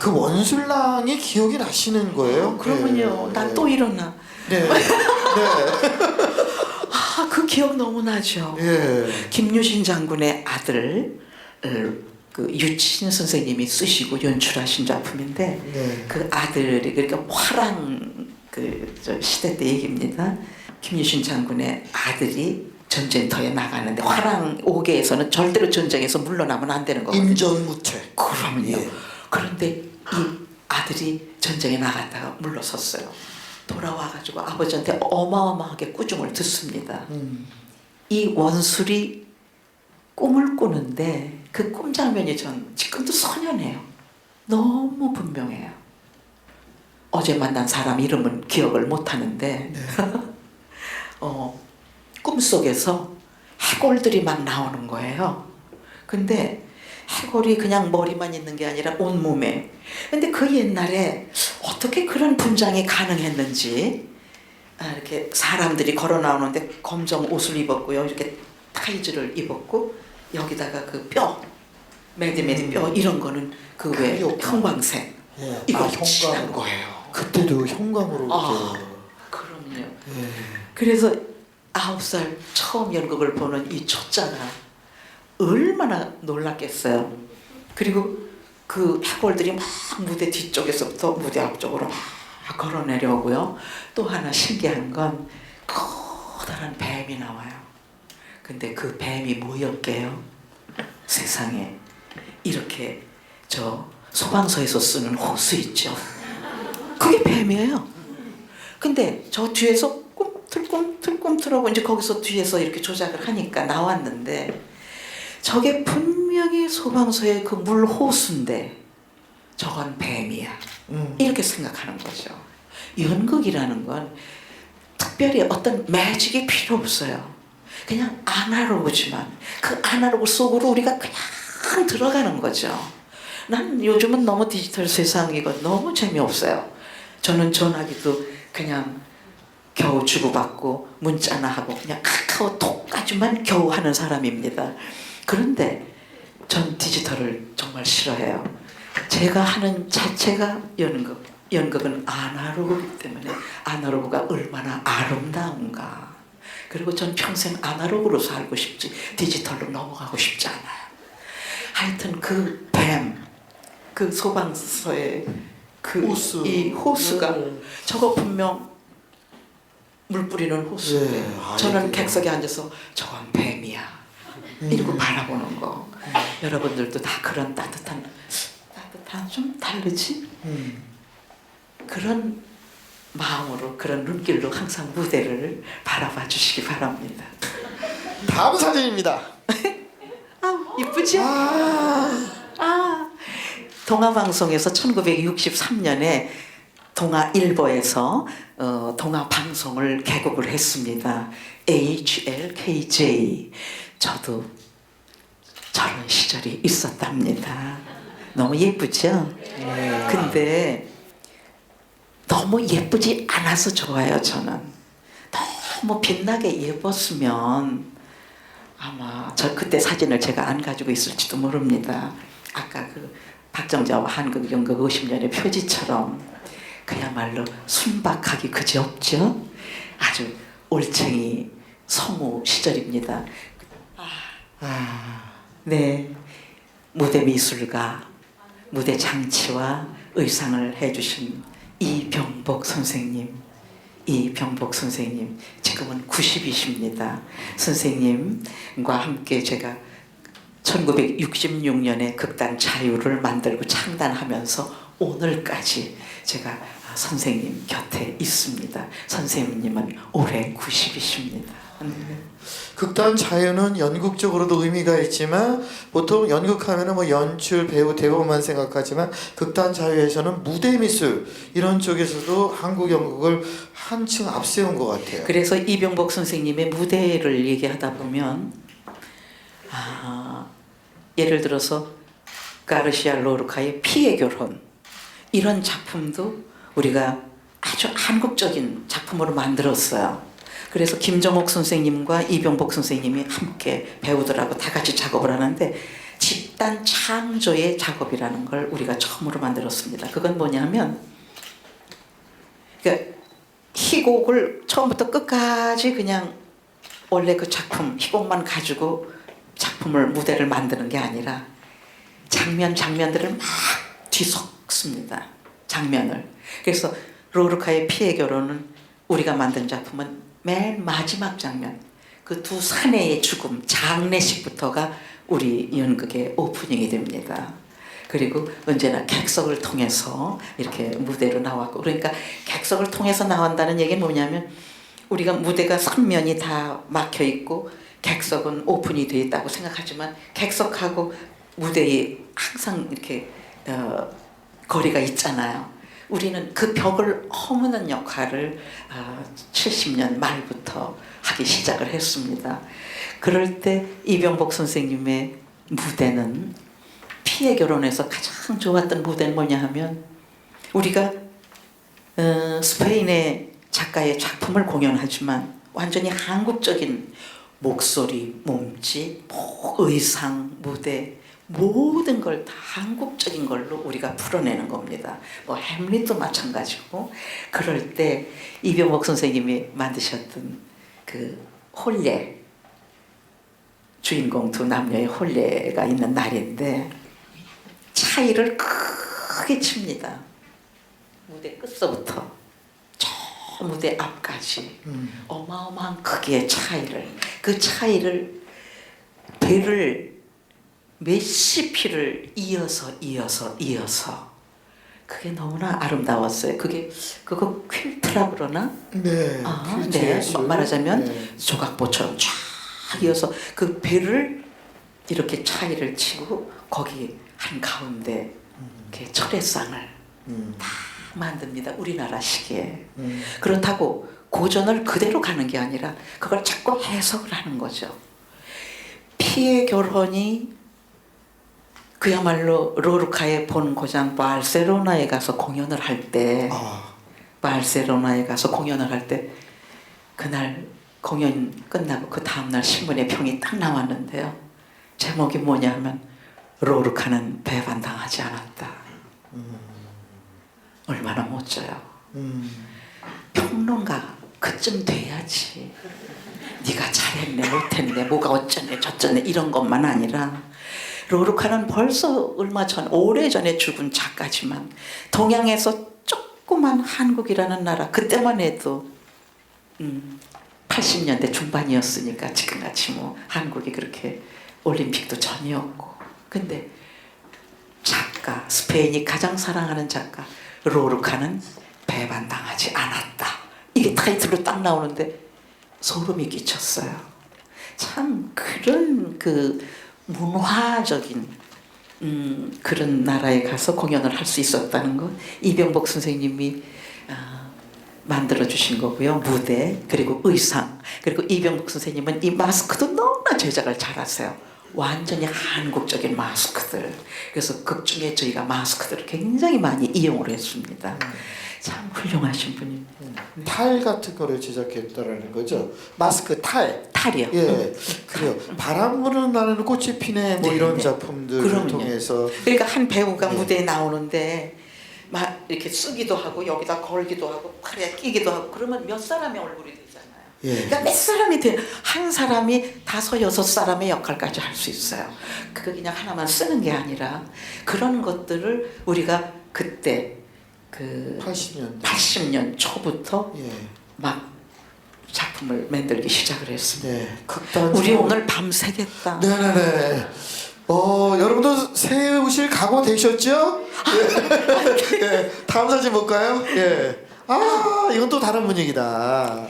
그 원술랑이 기억이 나시는 거예요? 그러면요, 네. 난또 일어나. 네. 네. 아, 그 기억 너무 나죠. 예. 김유신 장군의 아들 그 유친 선생님이 쓰시고 연출하신 작품인데 네. 그 아들이 그러니까 화랑 그저 시대 때 얘기입니다. 김유신 장군의 아들이 전쟁터에 나가는데 화랑 오개에서는 절대로 전쟁에서 물러나면 안 되는 거거든요. 임전무퇴. 그럼요. 예. 그런데 이 아들이 전쟁에 나갔다가 물러섰어요. 돌아와가지고 아버지한테 어마어마하게 꾸중을 듣습니다. 음. 이 원술이 꿈을 꾸는데 그 꿈 장면이 전 지금도 선연해요. 너무 분명해요. 어제 만난 사람 이름은 기억을 못 하는데 네. 어, 꿈속에서 해골들이 막 나오는 거예요. 근데 해골이 그냥 머리만 있는 게 아니라 온몸에. 근데 그 옛날에 어떻게 그런 분장이 가능했는지 아, 이렇게 사람들이 걸어 나오는데 검정 옷을 입었고요. 이렇게 타이즈를 입었고 여기다가 그 뼈, 매디매디 뼈 이런 거는 그외 그게 없구나. 형광색 예. 이거 아, 칠한. 거예요. 그때도 형광으로. 아. 이렇게. 그럼요. 예. 그래서 아홉 살 처음 연극을 보는 이 초짜가 얼마나 놀랐겠어요. 그리고 그 해골들이 막 무대 뒤쪽에서부터 무대 앞쪽으로 막 걸어 내려오고요. 또 하나 신기한 건 커다란 뱀이 나와요. 근데 그 뱀이 뭐였게요? 세상에 이렇게 저 소방서에서 쓰는 호수 있죠. 그게 뱀이에요. 근데 저 뒤에서 꿈틀꿈틀꿈틀하고 이제 거기서 뒤에서 이렇게 조작을 하니까 나왔는데 저게 분명히 소방서의 그 물 호수인데 저건 뱀이야. 음. 이렇게 생각하는 거죠. 연극이라는 건 특별히 어떤 매직이 필요 없어요. 그냥 아날로그지만 그 아날로그 속으로 우리가 그냥 들어가는 거죠. 난 요즘은 너무 디지털 세상이고 너무 재미없어요. 저는 전화기도 그냥 겨우 주고받고 문자나 하고 그냥 카카오톡까지만 겨우 하는 사람입니다. 그런데 전 디지털을 정말 싫어해요. 제가 하는 자체가 연극. 연극은 아날로그이기 때문에 아날로그가 얼마나 아름다운가. 그리고 전 평생 아날로그로 살고 싶지 디지털로 넘어가고 싶지 않아요. 하여튼 그 뱀, 그 소방서의 그 호수. 이 호수가 네. 저거 분명 물 뿌리는 호수인데 네, 아, 저는 이게- 객석에 앉아서 저건 뱀이야 음. 이러고 바라보는 거 여러분들도 다 그런 따뜻한 따뜻한 좀 다르지 음. 그런 마음으로 그런 눈길로 항상 무대를 바라봐 주시기 바랍니다 다음 사진입니다. 아 이쁘죠 아. 아 동아방송에서 1963년에 동아일보에서 어, 동아방송을 개국을 했습니다. HLKJ 저도 저런 시절이 있었답니다. 너무 예쁘죠? 네. 근데 너무 예쁘지 않아서 좋아요 저는. 너무 빛나게 예뻤으면 아마 저 그때 사진을 제가 안 가지고 있을지도 모릅니다. 아까 그 박정자와 한국 연극 50년의 표지처럼 그야말로 순박하기 그지없죠. 아주 올챙이 성우 시절입니다. 아. 네, 무대 미술가, 무대 장치와 의상을 해주신 이병복 선생님, 이병복 선생님 지금은 90이십니다. 선생님과 함께 제가 1966년에 극단 자유를 만들고 창단하면서 오늘까지 제가 선생님 곁에 있습니다. 선생님은 올해 90이십니다. 극단 자유는 연극적으로도 의미가 있지만 보통 연극하면은 뭐 연출, 배우, 대본만 생각하지만 극단 자유에서는 무대 미술 이런 쪽에서도 한국 연극을 한층 앞세운 것 같아요. 그래서 이병복 선생님의 무대를 얘기하다 보면 아, 예를 들어서 가르시아 로르카의 피의 결혼 이런 작품도 우리가 아주 한국적인 작품으로 만들었어요. 그래서 김정옥 선생님과 이병복 선생님이 함께 배우들하고 다 같이 작업을 하는데 집 극단 창조의 작업이라는 걸 우리가 처음으로 만들었습니다. 그건 뭐냐면 그러니까 희곡을 처음부터 끝까지 그냥 원래 그 작품 희곡만 가지고 작품을 무대를 만드는 게 아니라 장면 장면들을 막 뒤섞습니다. 장면을. 그래서 로르카의 피해 결혼은 우리가 만든 작품은 맨 마지막 장면 그 두 사내의 죽음 장례식부터가 우리 연극의 오프닝이 됩니다. 그리고 언제나 객석을 통해서 이렇게 무대로 나왔고 그러니까 객석을 통해서 나온다는 얘기는 뭐냐면 우리가 무대가 삼면이 다 막혀 있고 객석은 오픈이 돼 있다고 생각하지만 객석하고 무대에 항상 이렇게 어, 거리가 있잖아요. 우리는 그 벽을 허무는 역할을 어, 70년 말부터 하기 시작을 했습니다. 그럴 때 이병복 선생님의 무대는 피해 결혼에서 가장 좋았던 무대는 뭐냐 하면 우리가 어, 스페인의 작가의 작품을 공연하지만 완전히 한국적인 목소리, 몸짓, 뭐 의상, 무대 모든 걸 다 한국적인 걸로 우리가 풀어내는 겁니다. 뭐 햄릿도 마찬가지고 그럴 때 이병옥 선생님이 만드셨던 그 홀례 주인공 두 남녀의 홀례가 있는 날인데 차이를 크게 칩니다. 무대 끝서부터 저 무대 앞까지 음. 어마어마한 크기의 차이를 그 차이를 배를 몇십 피를 이어서 이어서 이어서 그게 너무나 아름다웠어요. 그게 그거 퀼트라 그러나 네. 아. 네. 말하자면 네. 조각보처럼 쫙 이어서 그 배를 이렇게 차이를 치고 거기 한 가운데 이렇게 철회상을 음. 만듭니다. 우리나라 시기에. 음. 그렇다고 고전을 그대로 가는 게 아니라 그걸 자꾸 해석을 하는 거죠. 피의 결혼이 그야말로 로르카의 본 고장 바르셀로나에 가서 공연을 할때 아. 바르셀로나에 가서 공연을 할 때 그날 공연 끝나고 그 다음날 신문에 평이 딱 나왔는데요. 제목이 뭐냐 하면 로르카는 배반당하지 않았다. 얼마나 멋져요. 음. 평론가 그쯤 돼야지. 네가 잘했네 못했네 뭐가 어쩌네 저쩌네 이런 것만 아니라 로르카는 벌써 얼마 전 오래전에 죽은 작가지만 동양에서 조그만 한국이라는 나라 그때만 해도 음, 80년대 중반이었으니까 지금같이 뭐 한국이 그렇게 올림픽도 전이었고. 근데 작가 스페인이 가장 사랑하는 작가 로르카는 배반당하지 않았다. 이게 타이틀로 딱 나오는데 소름이 끼쳤어요. 참 그런 그 문화적인 음, 그런 나라에 가서 공연을 할 수 있었다는 것 이병복 선생님이 아, 만들어 주신 거고요. 무대 그리고 의상. 그리고 이병복 선생님은 이 마스크도 너무나 제작을 잘하세요 완전히 한국적인 마스크들 그래서 극 중에 저희가 마스크들을 굉장히 많이 이용을 했습니다 참 훌륭하신 분이 탈 같은 거를 제작했다라는 거죠. 마스크 탈. 탈이요 예, 그래요. 바람 부는 날에는 꽃이 피네 뭐 네, 이런 네. 작품들을 그럼요. 통해서 그러니까 한 배우가 네. 무대에 나오는데 막 이렇게 쓰기도 하고 여기다 걸기도 하고 팔에 끼기도 하고 그러면 몇 사람의 얼굴이. 예. 그러니까 몇 사람이 돼. 한 사람이 다섯 여섯 사람의 역할까지 할 수 있어요. 그거 그냥 하나만 쓰는 게 아니라 그런 것들을 우리가 그때 그 80년. 80년 초부터 예. 막 작품을 만들기 시작을 했습니다. 네. 극단 우리. 오늘 밤새겠다. 네네네. 어, 여러분도 세우실 각오 되셨죠? 예. 예. 다음 사진 볼까요? 예. 아, 이건 또 다른 분위기다.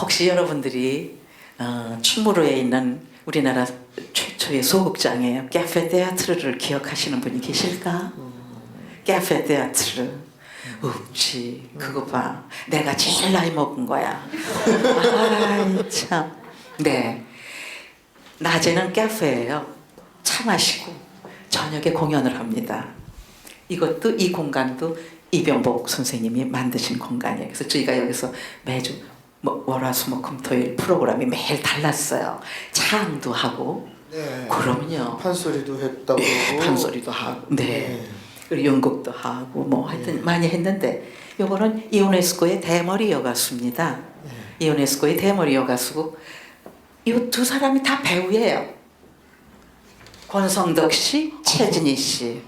혹시 여러분들이 어, 충무로에 있는 우리나라 최초의 소극장이에요. 카페 테아트르를 기억하시는 분이 계실까? 카페 테아트르. 없지. 그거 봐. 내가 제일 나이 먹은 거야. 아이 참. 네. 낮에는 카페예요. 차 마시고 저녁에 공연을 합니다. 이것도 이 공간도 이병복 선생님이 만드신 공간이에요. 그래서 저희가 여기서 매주 뭐 월화수목금토일 프로그램이 매일 달랐어요. 차항도 하고 네. 그럼요. 판소리도 했다고 예. 판소리도 하고, 네. 그리고 연극도 하고 뭐 하여튼 많이 했는데 요거는 이오네스코의 대머리 여가수입니다. 이오네스코의 대머리 여가수고 이 두 사람이 다 배우예요. 권성덕 씨, 최진희 씨.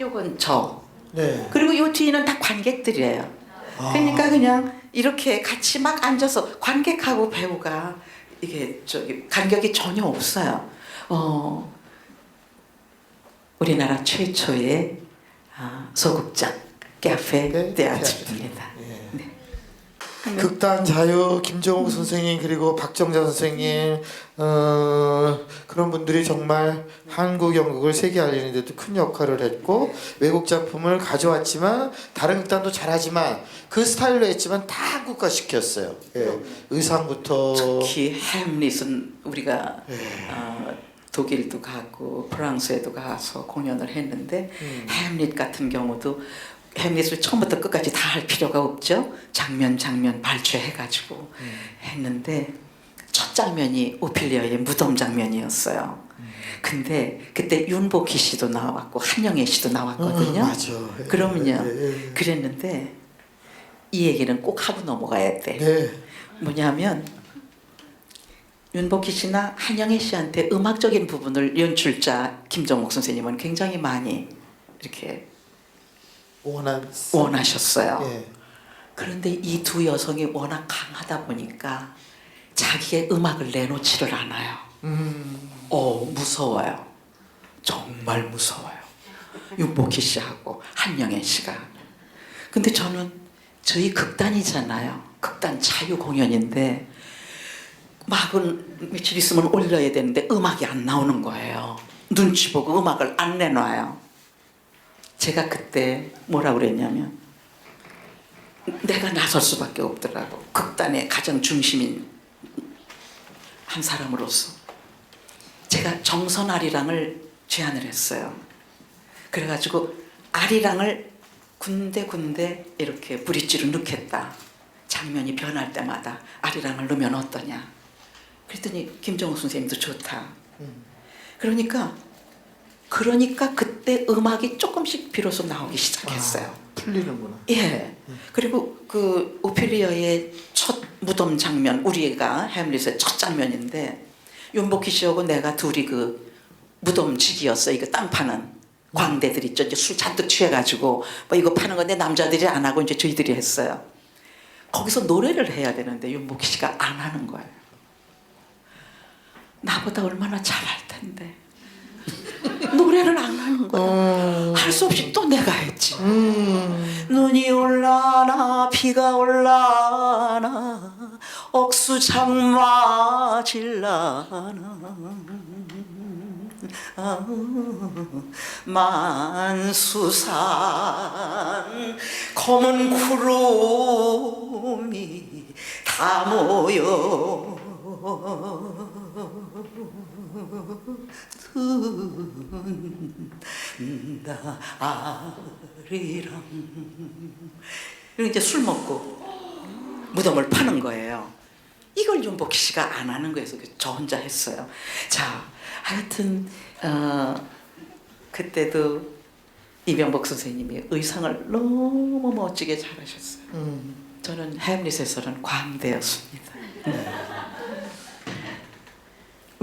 요건 저. 네. 그리고 이 뒤에는 다 관객들이에요. 그러니까 그냥 이렇게 같이 막 앉아서 관객하고 배우가 이게 저기 간격이 전혀 없어요. 어, 우리나라 최초의 아, 소극장 카페 네, 대아집입니다. 극단 자유 김정욱 선생님 그리고 박정자 선생님 어, 그런 분들이 정말 한국 연극을 세계 알리는 데도 큰 역할을 했고 외국 작품을 가져왔지만 다른 극단도 잘하지만 그 스타일로 했지만 다 한국화 시켰어요. 예. 의상부터 특히 햄릿은 우리가 네. 어, 독일도 가고 프랑스에도 가서 공연을 했는데 음. 햄릿 같은 경우도 햄릿을 처음부터 끝까지 다 할 필요가 없죠. 장면 장면 발췌해가지고 음. 했는데 첫 장면이 오피리아의 무덤 장면이었어요. 음. 근데 그때 윤복희 씨도 나왔고 한영애 씨도 나왔거든요. 음, 맞아. 예, 그러면요. 예, 예. 그랬는데 이 얘기는 꼭 하고 넘어가야 돼. 네. 뭐냐면 윤복희 씨나 한영애 씨한테 음악적인 부분을 연출자 김정옥 선생님은 굉장히 많이 이렇게 원한 원하셨어요. 예. 그런데 이 두 여성이 워낙 강하다 보니까 자기의 음악을 내놓지를 않아요. 음. 어 무서워요. 정말 무서워요. 윤복희 씨하고 한영애 씨가. 근데 저는 저희 극단이잖아요. 극단 자유 공연인데 막은 며칠 있으면 올려야 되는데 음악이 안 나오는 거예요. 눈치 보고 음악을 안 내놔요. 제가 그때 뭐라 그랬냐면 내가 나설 수밖에 없더라고. 극단의 가장 중심인 한 사람으로서. 제가 정선 아리랑을 제안을 했어요. 그래가지고 아리랑을 군데군데 이렇게 브릿지로 넣겠다. 장면이 변할 때마다 아리랑을 넣으면 어떠냐. 그랬더니 김정우 선생님도 좋다. 그러니까 그러니까 그 때 음악이 조금씩 비로소 나오기 시작했어요. 아, 풀리는구나. 예. 그리고 그 오피리아의 첫 무덤 장면, 우리가 햄릿의 첫 장면인데 윤복희 씨하고 내가 둘이 그 무덤지기였어. 이거 땅 파는 광대들 있죠. 이제 술 잔뜩 취해가지고 뭐 이거 파는 건데 남자들이 안 하고 이제 저희들이 했어요. 거기서 노래를 해야 되는데 윤복희 씨가 안 하는 거예요. 나보다 얼마나 잘할 텐데 노래를 안 하는 거야. 어. 할수 없이 또 내가 했지. 음. 눈이 올라나 비가 올라나 억수 장마 질라나 아, 만수산 검은 구름이 다 모여 든다 아리랑 그리고 이제 술 먹고 무덤을 파는 거예요. 이걸 윤복희 씨가 안 하는 거예요. 그래서 저 혼자 했어요. 자, 하여튼 어, 그때도 이병복 선생님이 의상을 너무 멋지게 잘하셨어요. 음. 저는 햄릿에서는 광대였습니다.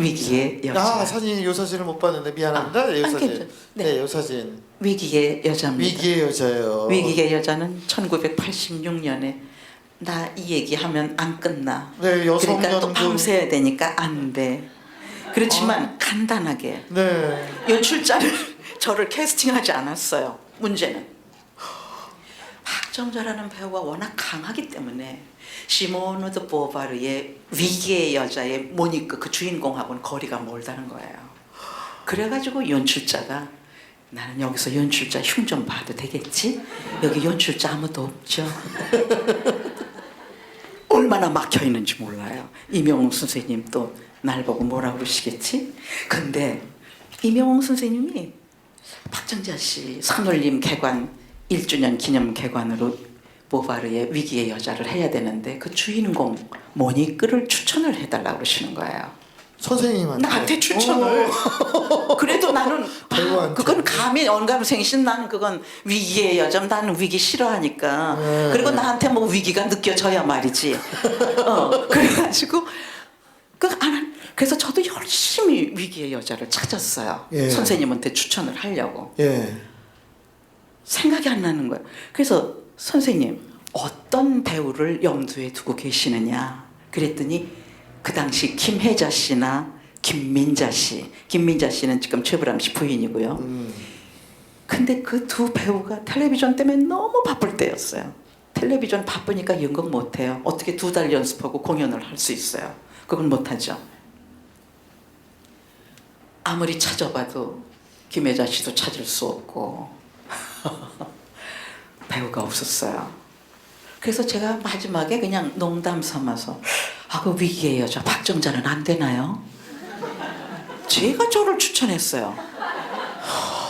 위기의 여자. 아 사진 요 사진을 못 봤는데 미안합니다. 아, 요안 사진. 괜찮- 네, 네. 요 사진. 위기의 여자입니다. 위기의 여자예요. 위기의 여자는 1986년에 나 이 얘기하면 안 끝나. 네, 여성 그러니까 또. 밤새야 되니까 안 돼. 그렇지만 간단하게 네. 연출자를 저를 캐스팅하지 않았어요. 문제는 박정자라는 배우가 워낙 강하기 때문에 시모누 드 보바르의 위기의 여자의 모니크 그 주인공하고는 거리가 멀다는 거예요. 그래가지고 연출자가 나는 여기서 연출자 흉 좀 봐도 되겠지? 여기 연출자 아무도 없죠. 얼마나 막혀 있는지 몰라요. 이명웅 선생님 또 날 보고 뭐라 그러시겠지? 근데 이명웅 선생님이 박정자 씨 산울림 개관 1주년 기념 개관으로 보바르의 위기의 여자를 해야 되는데 그 주인공 모니크를 추천을 해달라고 그러시는 거예요. 선생님한테 나한테 추천을. 그래도 나는. 아, 그건 감히 언감생신 나는 그건 위기의 여자 나는 위기 싫어하니까 네. 그리고 나한테 뭐 위기가 느껴져야 말이지 어, 그래가지고 그안 그래서 저도 열심히 위기의 여자를 찾았어요 예. 선생님한테 추천을 하려고 예. 생각이 안 나는 거예요 그래서 선생님 어떤 배우를 염두에 두고 계시느냐 그랬더니 그 당시 김혜자 씨나 김민자 씨 김민자 씨는 지금 최불암 씨 부인이고요 음. 근데 그 두 배우가 텔레비전 때문에 너무 바쁠 때였어요. 텔레비전 바쁘니까 연극 못해요. 어떻게 두 달 연습하고 공연을 할 수 있어요? 그건 못하죠. 아무리 찾아봐도 김혜자 씨도 찾을 수 없고 배우가 없었어요. 그래서 제가 마지막에 그냥 농담 삼아서 아 그 위기의 여자 박정자는 안 되나요? 제가 저를 추천했어요.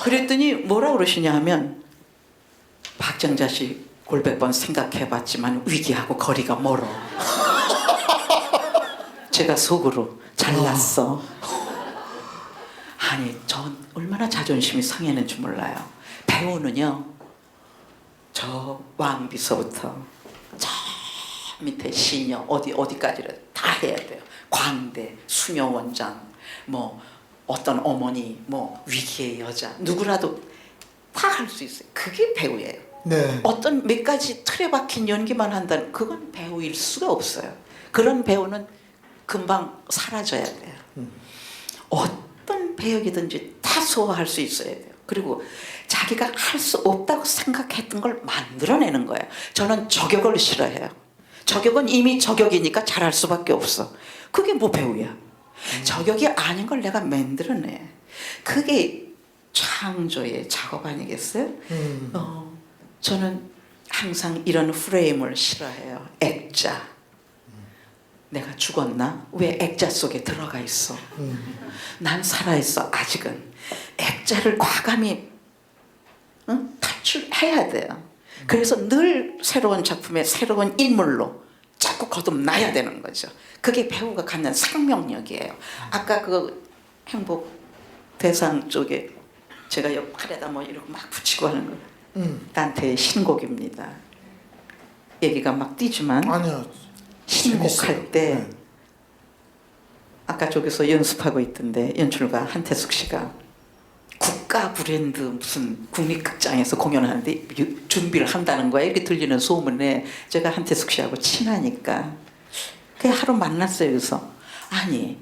그랬더니 뭐라 그러시냐 하면 박정자 씨 골백 번 생각해봤지만 위기하고 거리가 멀어. 제가 속으로 잘났어. 아니 전 얼마나 자존심이 상했는지 몰라요. 배우는요 저 왕비서부터 저 밑에 시녀 어디 어디까지를 다 해야 돼요. 광대, 수녀 원장, 뭐 어떤 어머니, 뭐 위기의 여자 누구라도 다 할 수 있어요. 그게 배우예요. 네. 어떤 몇 가지 틀에 박힌 연기만 한다는 그건 배우일 수가 없어요. 그런 배우는 금방 사라져야 돼요. 어떤 배역이든지 다 소화할 수 있어야 돼요. 그리고 자기가 할 수 없다고 생각했던 걸 만들어내는 거예요. 저는 저격을 싫어해요. 저격은 이미 저격이니까 잘할 수밖에 없어. 그게 뭐 배우야. 저격이 아닌 걸 내가 만들어내. 그게 창조의 작업 아니겠어요? 음. 어, 저는 항상 이런 프레임을 싫어해요. 액자. 내가 죽었나? 왜 액자 속에 들어가 있어? 음. 난 살아있어, 아직은. 액자를 과감히 응? 탈출해야 돼요. 그래서 늘 새로운 작품에 새로운 인물로 자꾸 거듭나야 되는 거죠. 그게 배우가 갖는 생명력이에요. 아까 그 행복 대상 쪽에 제가 옆 팔에다 뭐 이러고 막 붙이고 하는 거. 음. 단테의 신곡입니다. 얘기가 막 뛰지만 아니요. 신곡할. 때 네. 아까 저기서 연습하고 있던데 연출가 한태숙 씨가 국가 브랜드 무슨 국립극장에서 공연하는데 유- 준비를 한다는 거야 이렇게 들리는 소문에 제가 한태숙 씨하고 친하니까 그 하루 만났어요 그래서 아니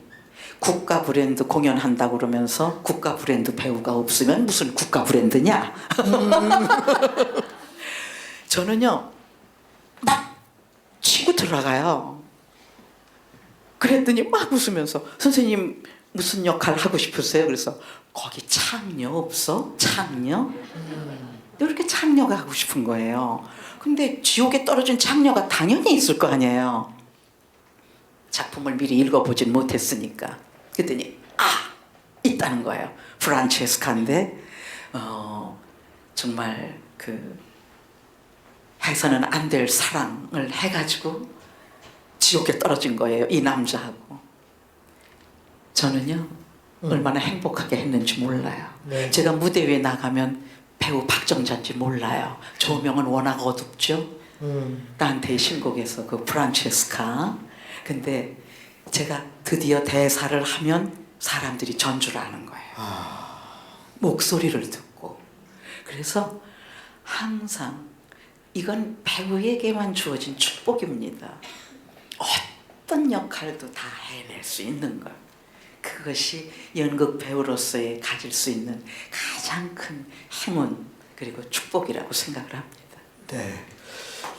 국가 브랜드 공연한다고 그러면서 국가 브랜드 배우가 없으면 무슨 국가 브랜드냐 저는요 막 치고 들어가요 그랬더니 막 웃으면서 선생님 무슨 역할 하고 싶으세요? 그래서 거기 창녀 없어? 창녀? 이렇게 창녀가 하고 싶은 거예요. 근데 지옥에 떨어진 창녀가 당연히 있을 거 아니에요. 작품을 미리 읽어보진 못했으니까. 그랬더니 아 있다는 거예요. 프란체스카인데 어, 정말 그 해서는 안 될 사랑을 해가지고 지옥에 떨어진 거예요. 이 남자하고. 저는요 음. 얼마나 행복하게 했는지 몰라요. 네. 제가 무대 위에 나가면 배우 박정자인지 몰라요. 조명은 워낙 어둡죠. 음. 나한테 신곡에서 그 프란체스카. 근데 제가 드디어 대사를 하면 사람들이 전주를 하는 거예요. 목소리를 듣고. 그래서 항상 이건 배우에게만 주어진 축복입니다. 어떤 역할도 다 해낼 수 있는 것. 그것이 연극 배우로서의 가질 수 있는 가장 큰 행운 그리고 축복이라고 생각을 합니다. 네.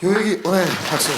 요 얘기 오늘 박수.